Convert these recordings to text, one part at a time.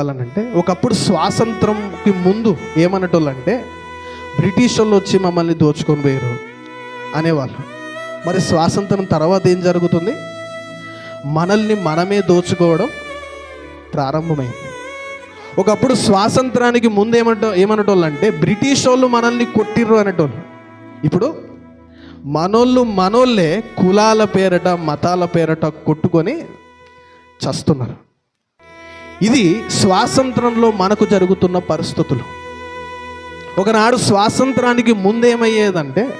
చెప్పాలనంటే ఒకప్పుడు స్వాతంత్రంకి ముందు ఏమన్నటోళ్ళంటే బ్రిటిష్ వాళ్ళు వచ్చి మమ్మల్ని దోచుకొని పోయారు అనేవాళ్ళు. మరి స్వాతంత్రం తర్వాత ఏం జరుగుతుంది? మనల్ని మనమే దోచుకోవడం ప్రారంభమైంది. ఒకప్పుడు స్వాతంత్రానికి ముందు ఏమంట ఏమన్నటోళ్ళు అంటే బ్రిటిష్ వాళ్ళు మనల్ని కొట్టిర్రు అనేటోళ్ళు. ఇప్పుడు మనోళ్ళు మనోళ్ళే కులాల పేరట మతాల పేరట కొట్టుకొని చస్తున్నారు. ఇది స్వాతంత్రంలో మనకు జరుగుతున్న పరిస్థితులు. ఒకనాడు స్వాతంత్రానికి ముందేమయ్యేదంటే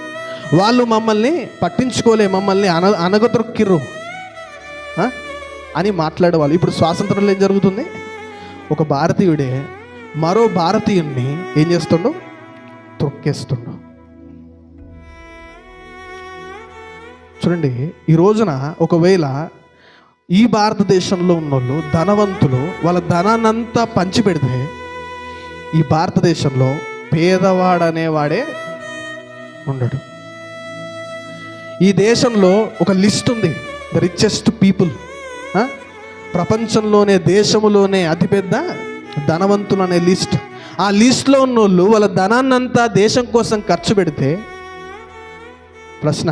వాళ్ళు మమ్మల్ని పట్టించుకోలే మమ్మల్ని అన అనగదొక్కిర్రు. అని మాట్లాడేవాళ్ళు. ఇప్పుడు స్వాతంత్రంలో ఏం జరుగుతుంది? ఒక భారతీయుడే మరో భారతీయుణ్ణి ఏం చేస్తుండో? తొక్కేస్తుండో. చూడండి ఈ రోజున ఒకవేళ ఈ భారతదేశంలో ఉన్నోళ్ళు ధనవంతులు వాళ్ళ ధనాన్నంతా పంచిపెడితే ఈ భారతదేశంలో పేదవాడనేవాడే ఉండడు. ఈ దేశంలో ఒక లిస్ట్ ఉంది ద రిచెస్ట్ పీపుల్ ప్రపంచంలోనే దేశంలోనే అతిపెద్ద ధనవంతులు అనే లిస్ట్. ఆ లిస్ట్లో ఉన్నోళ్ళు వాళ్ళ ధనాన్నంతా దేశం కోసం ఖర్చు పెడితే ప్రశ్న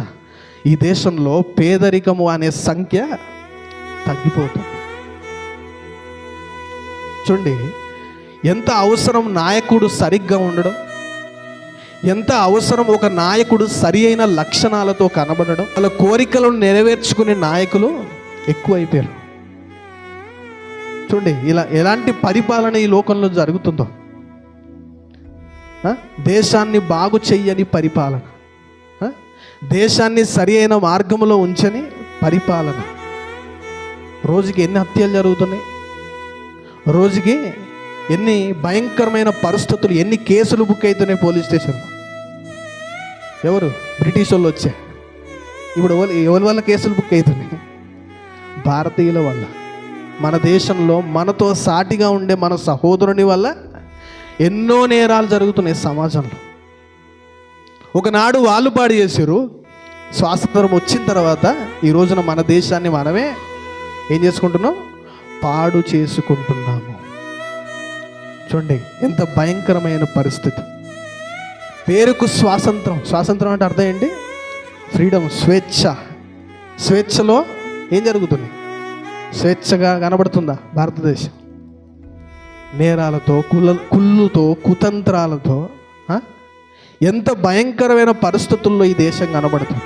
ఈ దేశంలో పేదరికము అనే సంఖ్య తగ్గిపోతాం చూడండి ఎంత అవసరం నాయకుడు సరిగ్గా ఉండడం ఎంత అవసరం ఒక నాయకుడు సరి అయిన లక్షణాలతో కనబడడం వాళ్ళ కోరికలను నెరవేర్చుకునే నాయకులు ఎక్కువైపోయారు. చూడండి ఇలా ఎలాంటి పరిపాలన ఈ లోకంలో జరుగుతుందో. దేశాన్ని బాగు చెయ్యని పరిపాలన. దేశాన్ని సరి అయిన మార్గంలో ఉంచని పరిపాలన. రోజుకి ఎన్ని హత్యలు జరుగుతున్నాయి? రోజుకి ఎన్ని భయంకరమైన పరిస్థితులు ఎన్ని కేసులు బుక్ అవుతున్నాయి పోలీస్ స్టేషన్లో? ఎవరు? బ్రిటిష్ వాళ్ళు వచ్చే ఇప్పుడు ఎవరి వల్ల కేసులు బుక్ అవుతున్నాయి భారతీయుల వల్ల. మన దేశంలో మనతో సాటిగా ఉండే మన సహోదరుని వల్ల ఎన్నో నేరాలు జరుగుతున్నాయి సమాజంలో. ఒకనాడు వాళ్ళు పాడు చేశారు. స్వాతంత్రం వచ్చిన తర్వాత ఈ రోజున మన దేశాన్ని మనమే ఏం చేసుకుంటున్నాం పాడు చేసుకుంటున్నాము. చూడండి ఎంత భయంకరమైన పరిస్థితి. పేరుకు స్వాతంత్రం. స్వాతంత్రం అంటే అర్థం ఏంటి? ఫ్రీడమ్ స్వేచ్ఛ. స్వేచ్ఛలో ఏం జరుగుతుంది? స్వేచ్ఛగా కనబడుతుందా భారతదేశం? నేరాలతో కుల కుళ్ళుతో కుతంత్రాలతో ఎంత భయంకరమైన పరిస్థితుల్లో ఈ దేశం కనబడుతుంది.